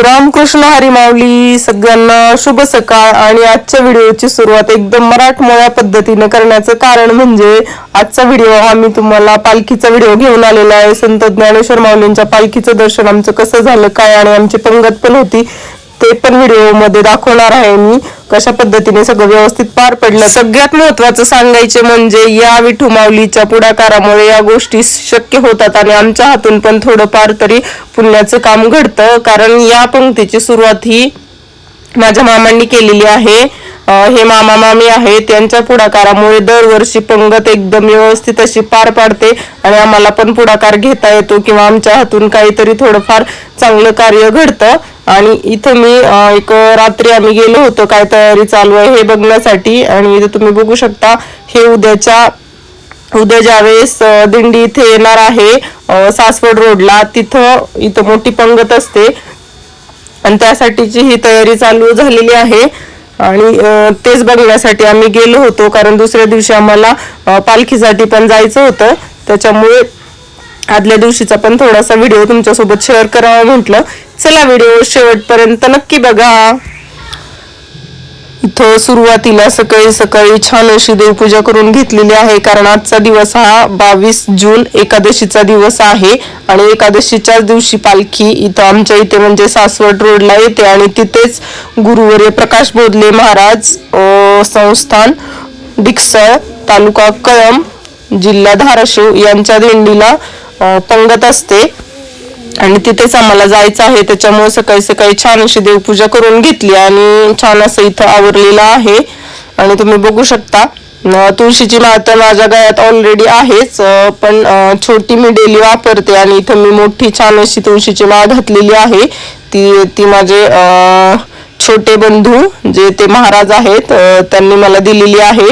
रामकृष्ण हरिमावली सगळ्यांना शुभ सकाळ आणि आजच्या व्हिडिओची सुरुवात एकदम मराठमोळ्या पद्धतीने करण्याचं कारण म्हणजे आजचा व्हिडिओ हा मी तुम्हाला पालखीचा व्हिडिओ घेऊन आलेला आहे. संत ज्ञानेश्वर माऊलींच्या पालखीचं दर्शन आमचं कसं झालं काय आणि आमची पंगत पण होती ते पण व्हिडिओमध्ये दाखवणार आहे मी. कशा पद्धतीने सगळं व्यवस्थित पार पडलं? सगळ्यात महत्वाचं सांगायचे म्हणजे या विठू माऊलीच्या पुढाकारामुळे या गोष्टी शक्य होतात आणि आमच्या हातून पण थोडंफार तरी पुण्याचं काम घडतं. कारण या पंक्तीची सुरुवात ही माझ्या मामांनी केलेली आहे. हे मामा मामी आहेत. त्यांच्या पुढाकारामुळे दरवर्षी पंगत एकदम व्यवस्थित अशी पार पाडते आणि आम्हाला पण पुढाकार घेता येतो किंवा आमच्या हातून काहीतरी थोडंफार चांगलं कार्य घडतं. आणि इथं मी एक रात्री आम्ही गेलो होतो काय तयारी चालू आहे हे बघण्यासाठी. आणि इथं तुम्ही बघू शकता हे उद्याच्या उद्या ज्यावेळेस दिंडी इथे येणार आहे सासवड रोडला तिथं इथं मोठी पंगत असते. आणि त्यासाठीची ही तयारी चालू झालेली आहे. आणि तेच बघण्यासाठी आम्ही गेलो होतो कारण दुसऱ्या दिवशी आम्हाला पालखीसाठी पण जायचं होतं. त्याच्यामुळे आदल्या दिवशीचा पण थोडासा व्हिडिओ तुमच्यासोबत शेअर करावा म्हटलं. चला व्हिडिओ शेवटपर्यंत नक्की बघा. इथं सुरुवातीला सकाळी सकाळी छान अशी देवपूजा करून घेतलेली आहे कारण आजचा दिवस हा बावीस जून एकादशीचा दिवस आहे आणि एकादशीच्याच दिवशी पालखी इथं आमच्या इथे म्हणजे सासवड रोडला येते आणि तिथेच गुरुवर्य प्रकाश बोधले महाराज संस्थान डिक्सळ तालुका कळम जिल्हा धाराशिव यांच्या दिंडीला पंगत असते. आणि तिथेच आम्हाला जायचं आहे. त्याच्यामुळे सकाळी सकाळी छान अशी देवपूजा करून घेतली आणि छान असं इथं आवरलेलं आहे. आणि तुम्ही बघू शकता तुळशीची माळ तर माझ्या गळ्यात ऑलरेडी आहेच पण छोटी मी डेली वापरते आणि इथं मी मोठी छान अशी तुळशीची माळ घातलेली आहे. ती ती माझे छोटे बंधू जे ते महाराज आहेत त्यांनी मला दिलेली आहे.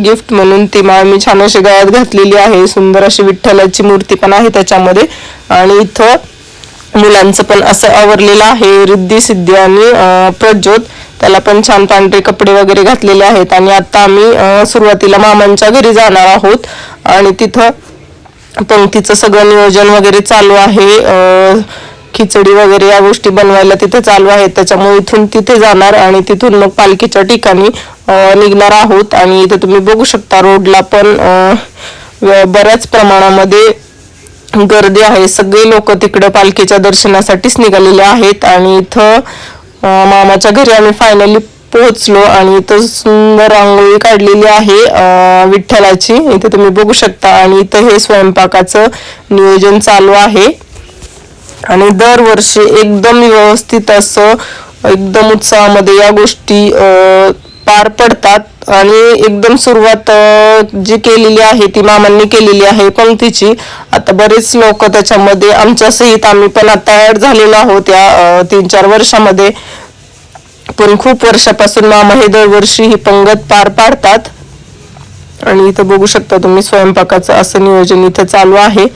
गिफ्ट म्हणून ती माळ मी छान अशी गळ्यात घातलेली आहे. सुंदर अशी विठ्ठलाची मूर्ती पण आहे त्याच्यामध्ये. आणि इथं मुलांचं पण असं आवरलेलं आहे. रिद्धी सिद्धी आणि प्रज्योत त्याला पण छान पांढरे कपडे वगैरे घातलेले आहेत. आणि आता आम्ही सुरुवातीला मामांच्या घरी जाणार आहोत. आणि तिथं पंक्तीचं सगळं नियोजन वगैरे चालू आहे. खिचडी वगैरे या गोष्टी बनवायला तिथे चालू आहेत. त्याच्यामुळे इथून तिथे जाणार आणि तिथून मग पालखीच्या ठिकाणी निघणार आहोत. आणि इथे तुम्ही बघू शकता रोडला पण बऱ्याच प्रमाणामध्ये गर्दी आहे. सगळे लोक तिकडं पालखीच्या दर्शनासाठीच निघालेले आहेत आणि इथं मामाच्या घरी आम्ही फायनली पोहोचलो आणि इथं सुंदर रांगोळी काढलेली आहे विठ्ठलाची. इथे तुम्ही बघू शकता आणि इथं हे स्वयंपाकाचं नियोजन चालू आहे. आणि दरवर्षी एकदम व्यवस्थित असं एकदम उत्साहामध्ये या गोष्टी पार पडतात. आणि एकदम सुरुवात जी केलेली आहे ती मामांनी केलेली आहे पंक्तीची. आता बरेच लोक त्याच्यामध्ये आमच्या सहित आम्ही पण आता ऍड झालेलो आहोत या तीन चार वर्षामध्ये. पण खूप वर्षापासून मामा हे दरवर्षी ही पंगत पार पाडतात. आणि इथं बघू शकता तुम्ही स्वयंपाकाचं असं नियोजन इथं चालू आहे.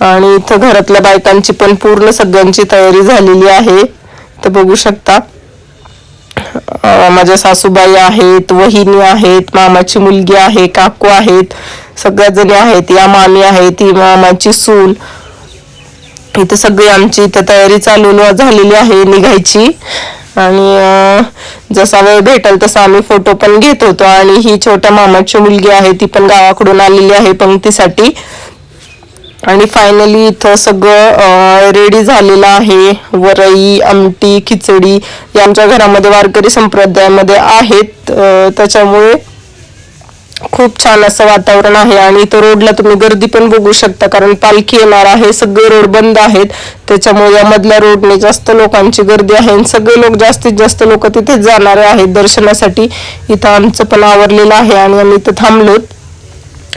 आणि इथं घरातल्या बायकांची पण पूर्ण सगळ्यांची तयारी झालेली आहे. इथं बघू शकता. माझ्या सासूबाई आहेत वहिनी आहेत मामाची मुलगी आहे काकू आहेत सगळ्या जणी आहेत या मामी आहेत ही मामाची सून. इथं सगळी आमची इथं तयारी चालू झालेली आहे निघायची. आणि जसा वेळ भेटेल तसा आम्ही फोटो पण घेत होतो. आणि ही छोट्या मामाची मुलगी आहे ती पण गावाकडून आलेली आहे पंक्तीसाठी. आणि फायनली इथं सगळं रेडी झालेलं आहे. वरई आमटी खिचडी या आमच्या घरामध्ये वारकरी संप्रदायामध्ये आहेत. त्याच्यामुळे खूप छान असं वातावरण आहे. आणि इथं रोडला तुम्ही गर्दी पण बघू शकता कारण पालखी येणार आहे. सगळे रोड बंद आहेत. त्याच्यामुळे या मधल्या रोडने जास्त लोकांची गर्दी आहे. आणि सगळे लोक जास्तीत जास्त लोक तिथेच जाणारे आहेत दर्शनासाठी. इथं आमचं पण आवरलेलं आहे आणि आम्ही इथं थांबलोत.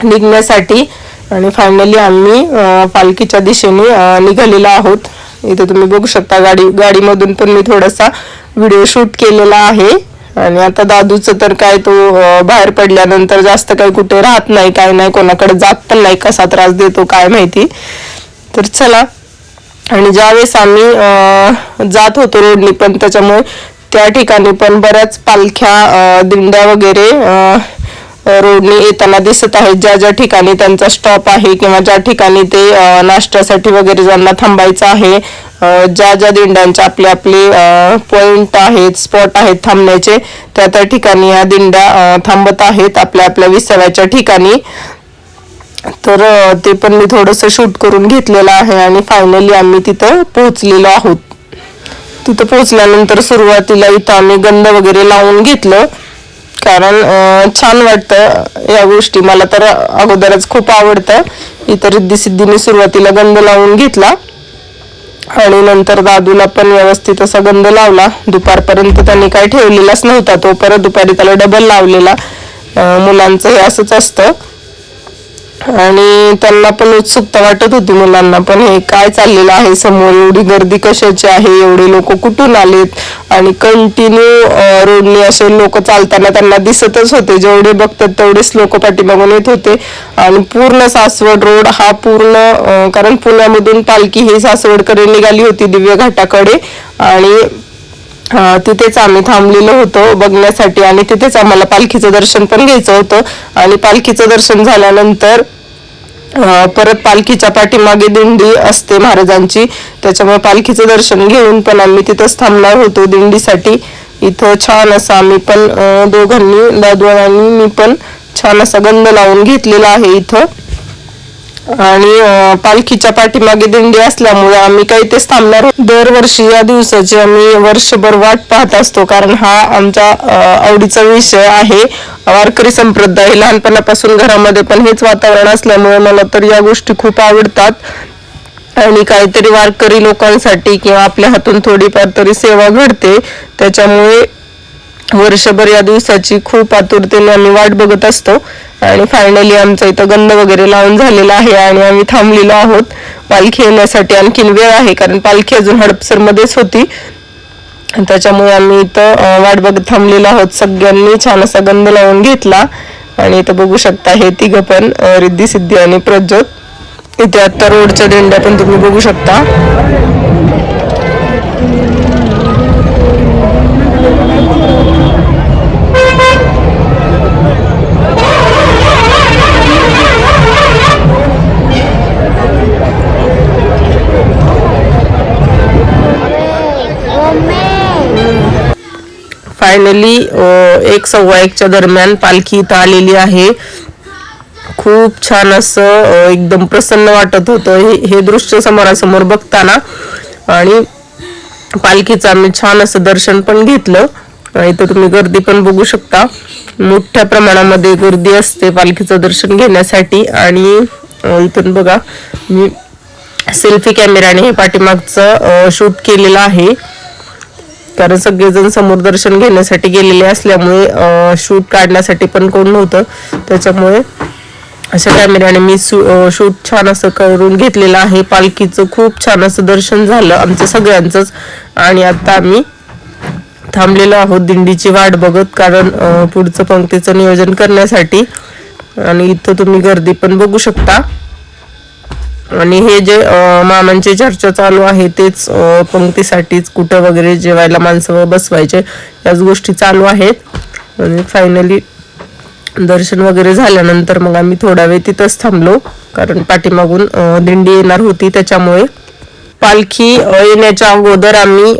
निघण्यासाठी आणि फायनली आम्ही पालखीच्या दिशेने निघालेला निघालेलो आहोत. इथे तुम्ही बघू शकता गाडी गाडीमधून पण मी थोडासा व्हिडिओ शूट केलेला आहे. आणि आता दादूचं तर काय तो बाहेर पडल्यानंतर जास्त काही कुठे राहत नाही काय नाही कोणाकडे जात पण नाही कसा त्रास देतो काय माहिती. तर चला. आणि ज्यावेळेस आम्ही जात होतो रोडनी पण त्याच्यामुळे त्या ठिकाणी पण बऱ्याच पालख्या दिंड्या वगैरे अं, रोडने येताना दिसत आहेत. ज्या ज्या ठिकाणी त्यांचा स्टॉप आहे किंवा ज्या ठिकाणी ते नाश्त्यासाठी वगैरे ज्यांना थांबायचं आहे ज्या ज्या दिंड्यांचे आपले आपले पॉइंट आहेत स्पॉट आहेत थांबण्याचे त्या त्या ठिकाणी या दिंड्या थांबत आहेत आपल्या आपल्या विसाव्याच्या ठिकाणी. तर ते पण मी थोडंसं शूट करून घेतलेलं आहे आणि फायनली आम्ही तिथं पोहोचलेलो आहोत. तिथं पोहोचल्यानंतर सुरुवातीला इथं आम्ही गंध वगैरे लावून घेतलं. कारण छान वाटतं या गोष्टी. मला तर अगोदरच खूप आवडतं. इतर रिद्धी सिद्धीने सुरुवातीला गंध लावून घेतला. आणि नंतर दादूला पण व्यवस्थित असा गंध लावला. दुपारपर्यंत त्यांनी काही ठेवलेलाच नव्हता. तो परत दुपारी त्याला डबल लावलेला. मुलांचं हे असंच असतं. आणि त्यांना पण उत्सुकता वाटत होती मुलांना पण हे काय चाललेलं आहे समोर? एवढी गर्दी कशाची आहे? एवढे लोक कुठून आलेत? आणि कंटिन्यू रोडने असे लोक चालताना त्यांना दिसतच होते. जेवढे बघतात तेवढेच लोक पाठीमागून येत होते. आणि पूर्ण सासवड रोड हा पूर्ण कारण पुण्यामधून पालखी ही सासवडकडे निघाली होती दिव्य घाटाकडे. आणि तिथेच आम्ही थांबलेलो होतो बघण्यासाठी आणि तिथेच आम्हाला पालखीचं दर्शन पण घ्यायचं होतं. आणि पालखीचं दर्शन झाल्यानंतर परत पालखीच्या पाठीमागे दिंडी असते महाराजांची. त्याच्यामुळे पालखीचं दर्शन घेऊन पण आम्ही तिथंच थांबणार होतो दिंडीसाठी. इथं छान असं आम्ही पण दोघांनी दादू मी पण छान असा गंध लावून घेतलेला आहे इथं. आणि पालखीच्या पाठीमागे दिंडी असल्यामुळे आम्ही काही तेच थांबणार दरवर्षी या दिवसाची आम्ही वर्षभर वाट पाहत असतो कारण हा आमच्या आवडीचा विषय आहे. वारकरी संप्रदाय लहानपणापासून घरामध्ये पण हेच वातावरण असल्यामुळे मला तर या गोष्टी खूप आवडतात. आणि काहीतरी वारकरी लोकांसाठी किंवा आपल्या हातून थोडीफार तरी सेवा घडते. त्याच्यामुळे वर्षभर या दिवसाची खूप आतुरतेने आम्ही वाट बघत असतो. आणि फायनली आमचा इथं गंध वगैरे लावून झालेला आहे आणि आम्ही थांबलेलो आहोत. पालखी येण्यासाठी आणखीन वेळ आहे कारण पालखी अजून हडपसरमध्येच होती. त्याच्यामुळे आम्ही इथं वाट बघत थांबलेलो आहोत. सगळ्यांनी छान असा गंध लावून घेतला. आणि इथं बघू शकता हे तिघं पण रिद्धी सिद्धी आणि प्रज्योत इथे आता रोडच्या दिंड्या पण तुम्ही बघू शकता. फायनली एक सव्वा एकच्या दरम्यान पालखी इथं आलेली आहे. खूप छान असं एकदम प्रसन्न वाटत होतं हे हे दृश्य समोरासमोर बघताना. आणि पालखीचं आम्ही छान असं दर्शन पण घेतलं. इथं तुम्ही गर्दी पण बघू शकता. मोठ्या प्रमाणामध्ये गर्दी असते पालखीचं दर्शन घेण्यासाठी. आणि इथून बघा मी सेल्फी कॅमेराने हे पाठीमागचं शूट केलेलं आहे. कारण सगळेजण समोर दर्शन घेण्यासाठी गेलेले असल्यामुळे शूट काढण्यासाठी पण कोण नव्हतं. त्याच्यामुळे अशा कॅमेऱ्याने मी शूट छान असं करून घेतलेलं आहे. पालखीचं खूप छान असं दर्शन झालं आमचं सगळ्यांचंच. आणि आता आम्ही थांबलेलो आहोत दिंडीची वाट बघत कारण पुढचं पंक्तीचं नियोजन करण्यासाठी. आणि इथं तुम्ही गर्दी पण बघू शकता. आणि हे जे मामांची चर्चा चालू आहे तेच पंक्तीसाठीच कुठं वगैरे जेवायला माणसं बसवायचे याच गोष्टी चालू आहेत. आणि फायनली दर्शन वगैरे झाल्यानंतर मग आम्ही थोडा वेळ तिथंच थांबलो. कारण पाठीमागून दिंडी येणार होती त्याच्यामुळे पालखी येण्याच्या अगोदर आम्ही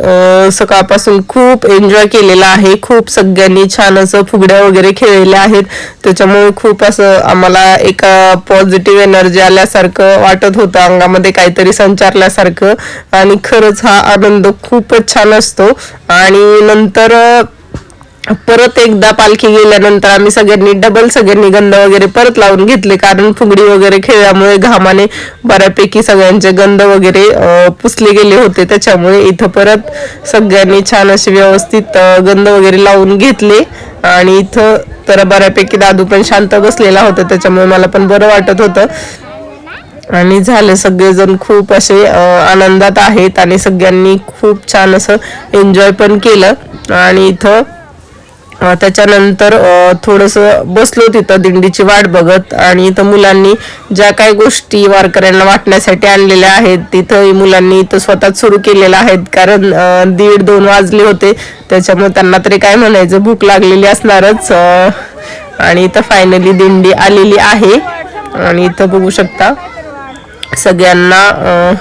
सकाळपासून खूप एन्जॉय केलेला आहे. खूप सगळ्यांनी छान असं फुगड्या वगैरे खेळलेल्या आहेत. त्याच्यामुळे खूप असं आम्हाला एक पॉझिटिव्ह एनर्जी आल्यासारखं वाटत होतं अंगामध्ये काहीतरी संचारल्यासारखं. आणि खरंच हा आनंद खूपच छान असतो. आणि नंतर परत एकदा पालखी गेल्यानंतर आम्ही सगळ्यांनी डबल सगळ्यांनी गंध वगैरे परत लावून घेतले. कारण फुगडी वगैरे खेळल्यामुळे घामाने बऱ्यापैकी सगळ्यांचे गंध वगैरे पुसले गेले होते. त्याच्यामुळे इथं परत सगळ्यांनी छान असे व्यवस्थित गंध वगैरे लावून घेतले. आणि इथं तर बऱ्यापैकी दादू पण शांत बसलेला होता. त्याच्यामुळे मला पण बरं वाटत होतं. आणि झाले सगळेजण खूप असे आनंदात आहेत आणि सगळ्यांनी खूप छान असं एन्जॉय पण केलं. आणि इथं त्याच्यानंतर थोडंसं बसलो तिथं दिंडीची वाट बघत. आणि इथं मुलांनी ज्या काही गोष्टी वारकऱ्यांना वाटण्यासाठी आणलेल्या आहेत तिथं मुलांनी इथं स्वतःच सुरू केलेल्या आहेत. कारण दीड दोन वाजले होते. त्याच्यामुळे त्यांना तरी काय म्हणायचं भूक लागलेली असणारच. आणि इथं फायनली दिंडी आलेली आहे. आणि इथं बघू शकता सगळ्यांना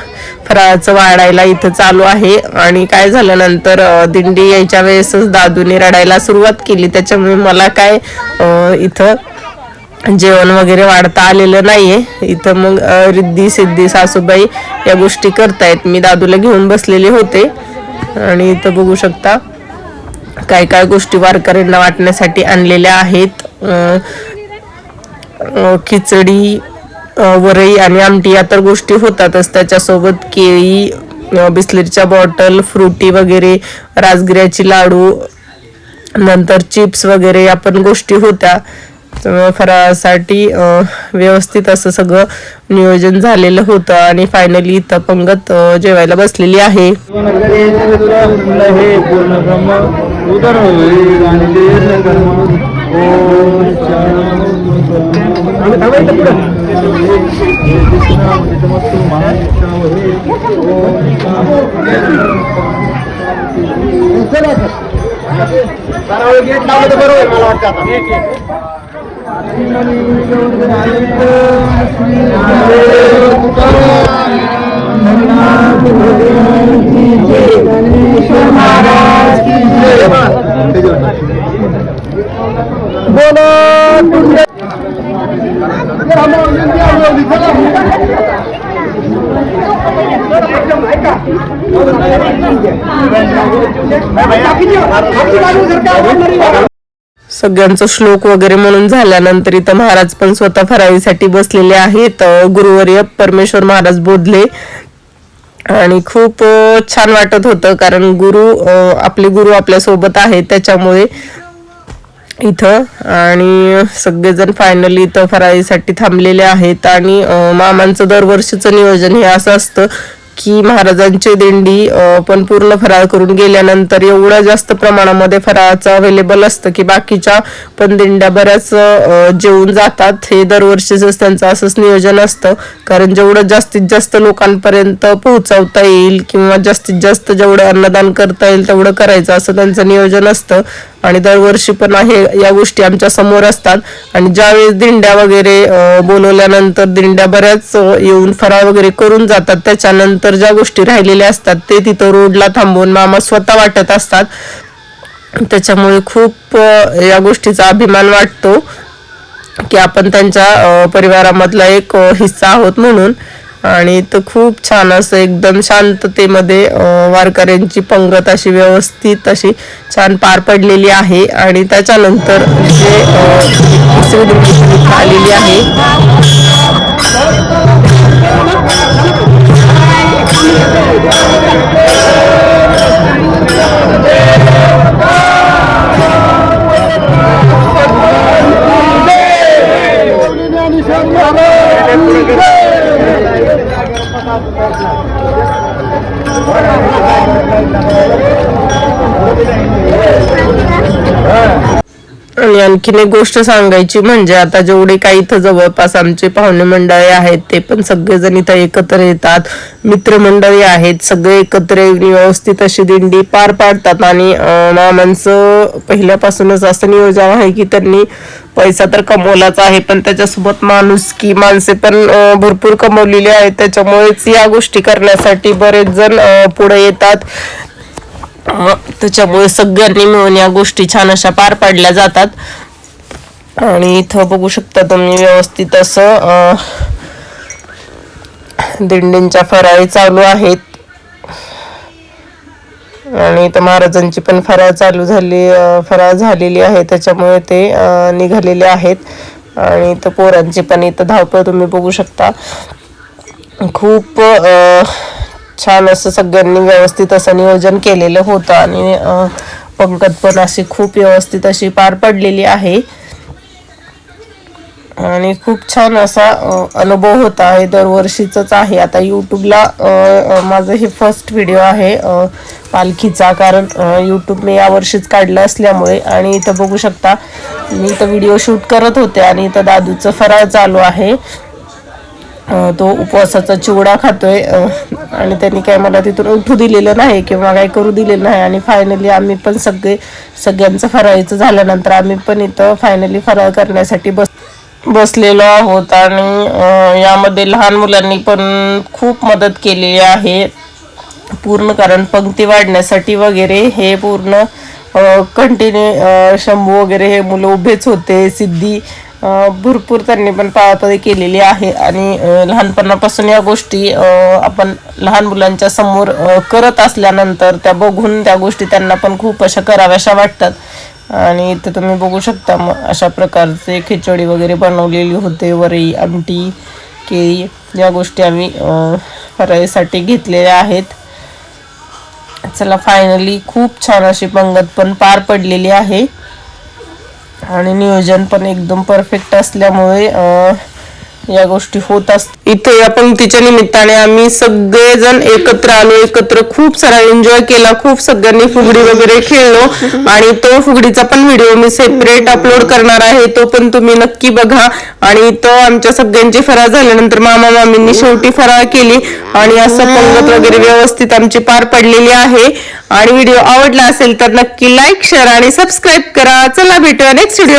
फराळाचं वाढायला इथं चालू आहे. आणि काय झालं नंतर दिंडी यायच्या वेळेसच दादूने रडायला सुरुवात केली. त्याच्यामुळे मला काय इथं जेवण वगैरे वाढता आलेलं नाहीये. इथं मग रिद्धी सिद्धी सासूबाई या गोष्टी करतायत. मी दादूला घेऊन बसलेले होते. आणि इथं बघू शकता काय काय गोष्टी वारकऱ्यांना वाटण्यासाठी आणलेल्या आहेत. खिचडी वरई आणि आमटी या तर गोष्टी होतातच. त्याच्यासोबत केळी बिस्लेरीच्या बॉटल फ्रुटी वगैरे राजगिऱ्याची लाडू नंतर चिप्स वगैरे या पण गोष्टी होत्या. फरासाठी फराळासाठी व्यवस्थित असं सगळं नियोजन झालेलं होतं आणि फायनली इथं पंगत जेवायला बसलेली आहे. हे पूर्ण गेट लावलं तर बरोबर मला वाटतं आता सगळ्यांचं श्लोक वगैरे म्हणून झाल्यानंतर इथं महाराज पण स्वतः फराळीसाठी बसलेले आहेत. गुरुवर्य परमेश्वर महाराज बोधले. आणि खूप छान वाटत होतं कारण गुरु आपले गुरु आपल्यासोबत आहेत. त्याच्यामुळे इथं. आणि सगळेजण फायनली इथं फराळीसाठी थांबलेले आहेत. आणि मामांचं दरवर्षीचं नियोजन हे असं असतं की महाराजांची दिंडी पण पूर्ण फराळ करून गेल्यानंतर एवढा जास्त प्रमाणामध्ये फराळाचं अवेलेबल असतं की बाकीच्या पण दिंड्या बऱ्याच जेवून जातात. हे दरवर्षीच त्यांचं असंच नियोजन असतं. कारण जेवढं जास्तीत जास्त लोकांपर्यंत पोहोचवता येईल किंवा जास्तीत जास्त जेवढं अन्नदान करता येईल तेवढं करायचं असं त्यांचं नियोजन असतं. आणि दरवर्षी पण आहे या गोष्टी आमच्यासमोर असतात. आणि ज्यावेळेस दिंड्या वगैरे बोलवल्यानंतर दिंड्या बऱ्याच येऊन फराळ वगैरे करून जातात त्याच्यानंतर ज्या गोष्टी राहिलेल्या असतात ते तिथं रोडला थांबवून मामा स्वतः वाटत असतात. त्याच्यामुळे खूप या गोष्टीचा अभिमान वाटतो की आपण त्यांच्या परिवारामधला एक हिस्सा आहोत म्हणून. आणि तर खूप छान असं एकदम शांततेमध्ये वारकऱ्यांची पंगत अशी व्यवस्थित अशी छान पार पडलेली आहे. आणि त्याच्यानंतर जे आलेली आहे. आणि आणखीन एक गोष्ट सांगायची म्हणजे आता जेवढे काही इथं जवळपास आमचे पाहुणे मंडळी आहेत ते पण सगळेजण इथं एकत्र येतात. मित्रमंडळी आहेत सगळे एकत्र व्यवस्थित अशी दिंडी पार पाडतात आणि मामांचं पहिल्यापासूनच असं नियोजन आहे की त्यांनी पैसा तर कमवलाच आहे पण त्याच्यासोबत माणूस की माणसे पण भरपूर कमवलेली आहेत. त्याच्यामुळेच या गोष्टी करण्यासाठी बरेच जण पुढे येतात. त्याच्यामुळे सगळ्यांनी मिळून या गोष्टी छान अशा पार पाडल्या जातात. आणि इथं बघू शकता तुम्ही व्यवस्थित असं दिंडींच्या फराळी चालू आहेत. आणि इथं महाराजांची पण फराळ चालू झाली फराळ झालेली आहे. त्याच्यामुळे ते निघालेले आहेत. आणि इथं पोरांची पण इथं धावपळ तुम्ही बघू शकता. खूप छान असं सगळ्यांनी व्यवस्थित असं नियोजन केलेलं होतं आणि अं, पंगत पण अशी खूप व्यवस्थित अशी पार पडलेली आहे. आणि खूप छान असा अनुभव होता आहे. दरवर्षीचाच आहे. आता यूट्यूबला माझं हे फर्स्ट व्हिडिओ आहे पालखीचा. कारण यूट्यूब मी यावर्षीच काढला असल्यामुळे आणि इथं बघू शकता मी इथं व्हिडिओ शूट करत होते आणि इथं दादूचं फराळ चालू आहे. तो उपवासाचा चिवडा खातोय आणि त्यांनी काय मला तिथून उठू दिलेलं नाही किंवा काय करू दिलेलं नाही. आणि फायनली आम्ही पण सगळे सगळ्यांचं फराळीचं झाल्यानंतर आम्ही पण इथं फायनली फराळ करण्यासाठी बस बसलेलो आहोत. आणि यामध्ये लहान मुलांनी पण खूप मदत केलेली आहे. पूर्ण कारण पंक्ती वाढण्यासाठी वगैरे हे पूर्ण कंटिन्यू शंभू वगैरे हे मुलं उभेच होते. सिद्धी भरपूर त्यांनी पण पाळापळी केलेली आहे. आणि लहानपणापासून या गोष्टी आपण लहान मुलांच्या समोर करत असल्यानंतर त्या बघून त्या गोष्टी त्यांना पण खूप अशा कराव्याशा वाटतात. आणि इथे तुम्ही बघू शकता मग अशा प्रकारचे खिचडी वगैरे बनवलेली होते. वरई आमटी केळी या गोष्टी आम्ही अं, घेतलेल्या आहेत. चला फायनली खूप छान अशी पंगत पण पार पडलेली आहे. आणि नियोजन पण एकदम परफेक्ट असल्यामुळे या गोष्टी होत असतात. इथे या पंक्तीच्या निमित्ताने आम्ही सगळेजण एकत्र आलो एकत्र खूप सारा एन्जॉय केला खूप सगळ्यांनी फुगडी वगैरे खेळलो. आणि तो फुगडीचा पण व्हिडिओ मी सेपरेट अपलोड करणार आहे तो पण तुम्ही नक्की बघा. आणि तो आमच्या सगळ्यांची फराळ झाल्यानंतर मामा मामींनी शेवटी फराळ केली. आणि असं पंगत वगैरे व्यवस्थित आमची पार पडलेली आहे. आणि व्हिडिओ आवडला असेल तर नक्की लाईक शेअर आणि सबस्क्राईब करा. चला भेटूया नेक्स्ट व्हिडिओ